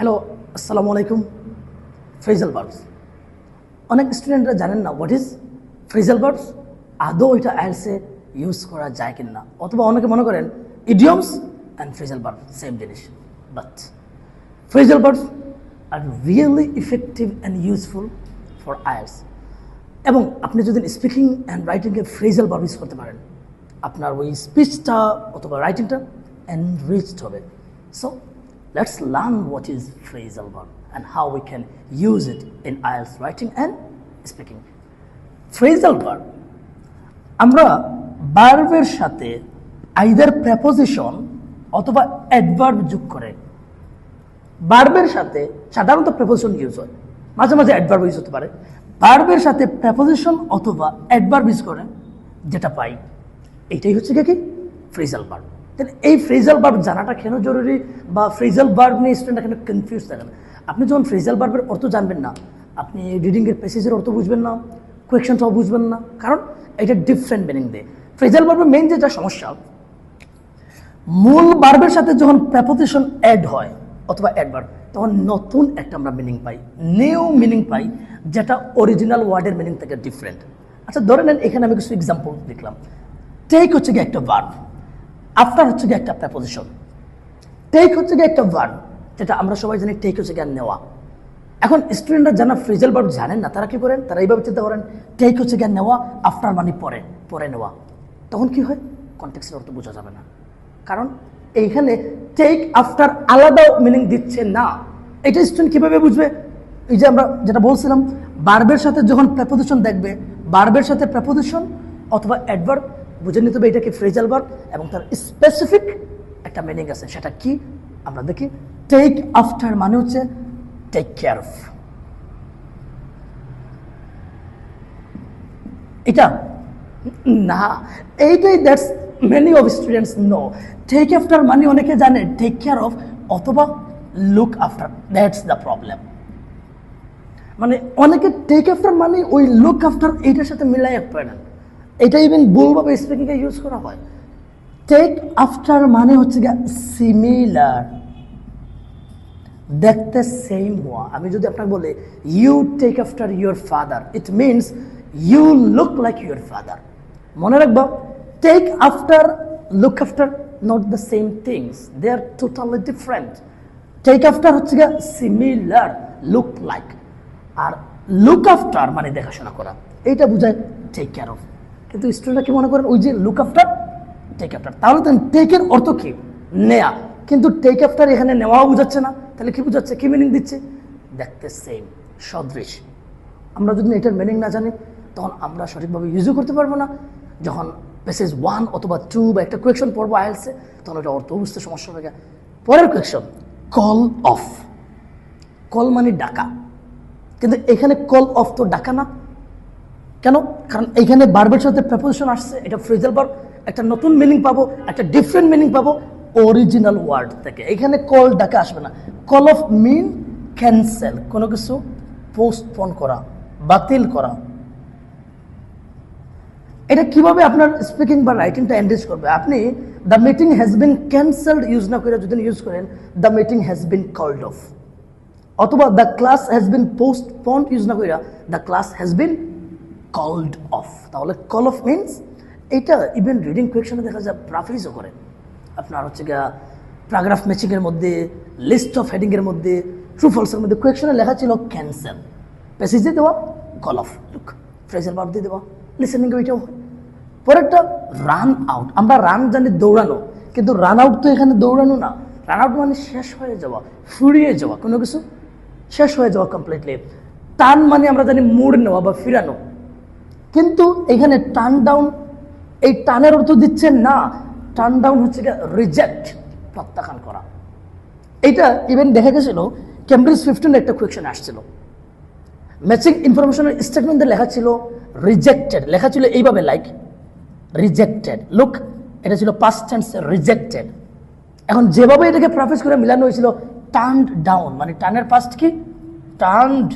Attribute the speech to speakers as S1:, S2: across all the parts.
S1: Hello আসসালামু আলাইকুম phrasal verbs অনেক স্টুডেন্টরা জানেন না হোয়াট ইজ ফ্রেজাল বার্বস আদৌ এটা আইএলসে ইউজ করা যায় কি না অথবা অনেকে মনে করেন idioms and phrasal verb same জিনিস। But phrasal verbs are really effective and useful for IELTS এবং আপনি যদি স্পিকিং অ্যান্ড রাইটিংকে ফ্রেজাল বার্ব ইউজ করতে পারেন, আপনার ওই স্পিচটা অথবা রাইটিংটা এনরিচড হবে। So let's learn what is phrasal verb and how we can use it in IELTS writing and speaking phrasal verb আমরা বার্বের সাথে আইদার প্রেপোজিশন অথবা অ্যাডভার্ব যোগ করে বার্বের সাথে সাধারণত প্রেপোজিশন ইউজ হয়। মাঝে মাঝে অ্যাডভার্ব ইউজ হতে পারে। বার্বের সাথে প্রেপোজিশন অথবা অ্যাডভার্ব ইউজ করে, যেটা পাই। এটাই হচ্ছে কি ফ্রেজাল বার্ব তাহলে এই ফ্রেজাল বার্ব জানাটা কেন জরুরি বা ফ্রেজাল বার্ব নিয়ে স্টুডেন্টরা কেন কনফিউজ থাকেন আপনি যখন ফ্রেজাল বার্বের অর্থ জানবেন না, আপনি রিডিংয়ের প্যাসেজের অর্থ বুঝবেন না কোয়েকশনটাও বুঝবেন না, কারণ এটা ডিফারেন্ট মিনিং দেয়। ফ্রেজাল বার্বের মেন যেটা সমস্যা, মূল বার্বের সাথে যখন প্রেপোজিশন অ্যাড হয় অথবা অ্যাডভার্ব তখন নতুন একটা আমরা মিনিং পাই নিউ মিনিং পাই, যেটা অরিজিনাল ওয়ার্ডের মিনিং থেকে ডিফারেন্ট আচ্ছা ধরে নেন এখানে আমি কিছু এক্সাম্পল দেখলাম। টেক হচ্ছে গিয়ে একটা ভার্ব আফটার হচ্ছে গিয়ে একটা প্রেপোজিশন টেক হচ্ছে গিয়ে একটা ভার্ব যেটা আমরা সবাই জানি টেক হচ্ছে গিয়ে নেওয়া। এখন স্টুডেন্টরা যারা ফ্রিজেল ভার্ব জানেন না, তারা কি করেন? তারা এইভাবে চিন্তা করেন টেক হচ্ছে গিয়ে নেওয়া আফটার মানে পরে পরে নেওয়া। তখন কি হয়? কন্টেক্সের অর্থ বোঝা যাবে না। কারণ এইখানে টেক আফটার আলাদা মিনিং দিচ্ছে না। এটা স্টুডেন্ট কীভাবে বুঝবে? এই যে আমরা যেটা বলছিলাম বার্বের সাথে যখন প্রেপোজিশন দেখবে বার্বের সাথে প্রেপোজিশন অথবা অ্যাডভার্ব বুঝে নিতে হবে এটা কি ফ্রেজাল ভার্ব এবং তার স্পেসিফিক একটা মিনিং আছে। সেটা কি? আমরা দেখি টেক আফটার মানে হচ্ছে টেক কেয়ার অফ এটা, না, এইটাই that's many of students know take after মানে অনেকে জানে টেক কেয়ার অফ অথবা look after that's the problem মানে অনেকে টেক আফটার মানে ওই লুক আফটার এইটার সাথে মিলাই পারে না। এটা ইভেন ভুলভাবে স্পিকিংয়ে ইউজ করা হয়। টেক আফটার মানে হচ্ছে সিমিলার দেখতে সেম হওয়া। আমি যদি আপনাকে বলি you take after your father it means you look like your father মনে রাখব take after look after not the same things they are totally different take after হচ্ছে গিয়ে সিমিলার লুক লাইক আর লুক আফটার মানে দেখাশোনা করা। এইটা বোঝায় টেক কেয়ার অফ কিন্তু স্টুডেন্টরা কি মনে করেন, ওই যে লুক আফটার টেক আফটার তাহলে তো টেকের অর্থ কি? নেয়া। কিন্তু টেক আফটার এখানে নেওয়াও বোঝাচ্ছে না। তাহলে কি বোঝাচ্ছে? কি মিনিং দিচ্ছে? দেখতে সেম সদৃশ। আমরা যদি এটার মিনিং না জানি, তখন আমরা সঠিকভাবে ইউজও করতে পারব না। যখন পেসেজ ওয়ান অথবা টু বা একটা কোয়েকশন পড়ব আইএলসে তখন ওটা অর্থ বুঝতে সমস্যা হবে। পরের কোয়েকশন কল অফ কল মানে ডাকা। কিন্তু এখানে কল অফ তো ডাকা না। কেন? কারণ এইখানে বার্বের সাথে প্রেপোজিশন আসছে, এটা ফ্রেজাল বার্ব একটা নতুন মিনিং পাবো, একটা ডিফারেন্ট মিনিং পাবো অরিজিনাল ওয়ার্ড থেকে। এখানে কল ডাকে আসবে না। কল অফ মিন ক্যান্সেল কোনো কিছু পোস্টপোন করা, বাতিল করা। এটা কীভাবে আপনার স্পিকিং বা রাইটিংটা এন্ডেজ করবে? আপনি the meeting has been cancelled use না করে যদি ইউজ করেন the meeting has been called off অথবা the class has been postponed use না করে the class has been called off তাহলে কল অফ মিনস এটা ইভেন রিডিং কোয়েকশনে দেখা যায় প্রাফিজও করে। আপনার হচ্ছে গিয়া প্যারাগ্রাফ ম্যাচিংয়ের মধ্যে লিস্ট অফ হেডিংয়ের মধ্যে ট্রু ফলসের মধ্যে কোয়েকশনে লেখা ছিল ক্যান্সেল প্যাসেজ দিয়ে দেওয়া কল অফ লুক ফ্রেজার বার দিয়ে দেওয়া লিসেনিং ওইটাও হয়। পরেরটা রান আউট আমরা রান জানি দৌড়ানো, কিন্তু রান আউট তো এখানে দৌড়ানো না। রান আউট মানে শেষ হয়ে যাওয়া, ফুরিয়ে যাওয়া, কোনো কিছু শেষ হয়ে যাওয়া কমপ্লিটলি টান মানে আমরা জানি মুড় নেওয়া বা ফিরানো। কিন্তু এখানে টার্ন ডাউন এই টানের অর্থ দিচ্ছে না। টার্ন ডাউন হচ্ছে রিজেক্ট প্রত্যাখ্যান করা। এইটা ইভেন দেখা গেছিল ক্যামব্রিজ ফিফটিন একটা কোয়েকশন আসছিল। ম্যাচিং ইনফরমেশনের স্টেটমেন্টে লেখা ছিল রিজেক্টেড লেখা ছিল এইভাবে লাইক রিজেক্টেড লুক এটা ছিল পাস্ট টেন্স রিজেক্টেড এখন যেভাবে এটাকে প্রফেস করে মিলানো হয়েছিল টার্নড ডাউন মানে টার্নের পাস্ট কি? টার্নড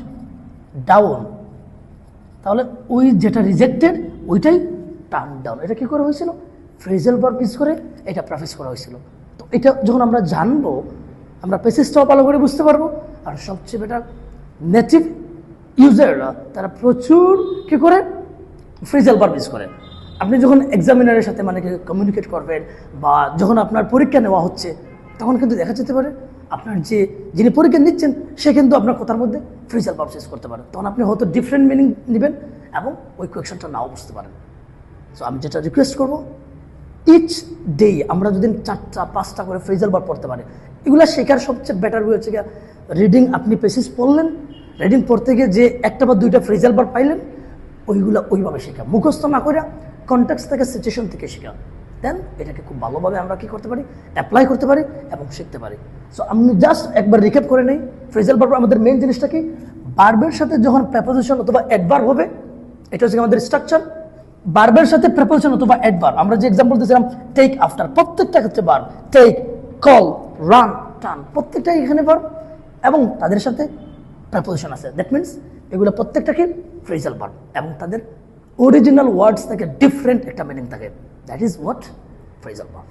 S1: ডাউন তাহলে ওই যেটা রিজেক্টেড ওইটাই টার্ন ডাউন এটা কী করা হয়েছিল? ফ্রেজাল বার পিস করে এটা প্রফেস করা হয়েছিল। তো এটা যখন আমরা জানব, আমরা পেসিসটাও ভালো করে বুঝতে পারব। আর সবচেয়ে বেটার নেটিভ ইউজাররা তারা প্রচুর কী করে? ফ্রিজাল ভার্ব করে। আপনি যখন এক্সামিনারের সাথে মানে কমিউনিকেট করবেন বা যখন আপনার পরীক্ষা নেওয়া হচ্ছে, তখন কিন্তু দেখা যেতে পারে আপনার যে, যিনি পরীক্ষা নিচ্ছেন, সে কিন্তু আপনার কথার মধ্যে ফ্রিজাল ভার্ব ইউজ করতে পারে তখন আপনি হয়তো ডিফারেন্ট মিনিং নেবেন এবং ওই কোয়েকশনটা নাও বুঝতে পারেন। সো আমি যেটা রিকোয়েস্ট করব ইচ ডে আমরা যদি চারটা, পাঁচটা করে ফ্রেজাল বার পড়তে পারি, এগুলো শেখার সবচেয়ে বেটার ওয়ে হচ্ছে গিয়ে রিডিং আপনি পেসিস পড়লেন রিডিং পড়তে গিয়ে যে একটা বা দুইটা ফ্রেজাল বার পাইলেন, ওইগুলো ওইভাবে শেখা। মুখস্থ না করে কন্ট্যাক্ট থেকে সিচুয়েশন থেকে শেখা। দেন এটাকে খুব ভালোভাবে আমরা কি করতে পারি অ্যাপ্লাই করতে পারি এবং শিখতে পারি। সো আমি জাস্ট একবার রিকেপ করে নেই। ফ্রেজাল বার আমাদের মেন জিনিসটা কি? বার্বের সাথে যখন প্রেপোজিশন অথবা অ্যাডভার হবে, এটা হচ্ছে আমাদের স্ট্রাকচার বার্বের সাথে প্রেপোজিশন অথবা অ্যাডভার আমরা যে এক্সাম্পল দিয়েছিলাম টেক আফটার প্রত্যেকটা ক্ষেত্রে বার টেক কল রান টান প্রত্যেকটাই এখানে বার এবং তাদের সাথে প্রেপোজিশন আছে। দ্যাট মিনস এগুলো প্রত্যেকটা কি? ফ্রেজাল বার এবং তাদের অরিজিনাল ওয়ার্ডস থেকে ডিফারেন্ট একটা মিনিং থাকে। That is what phrasal bar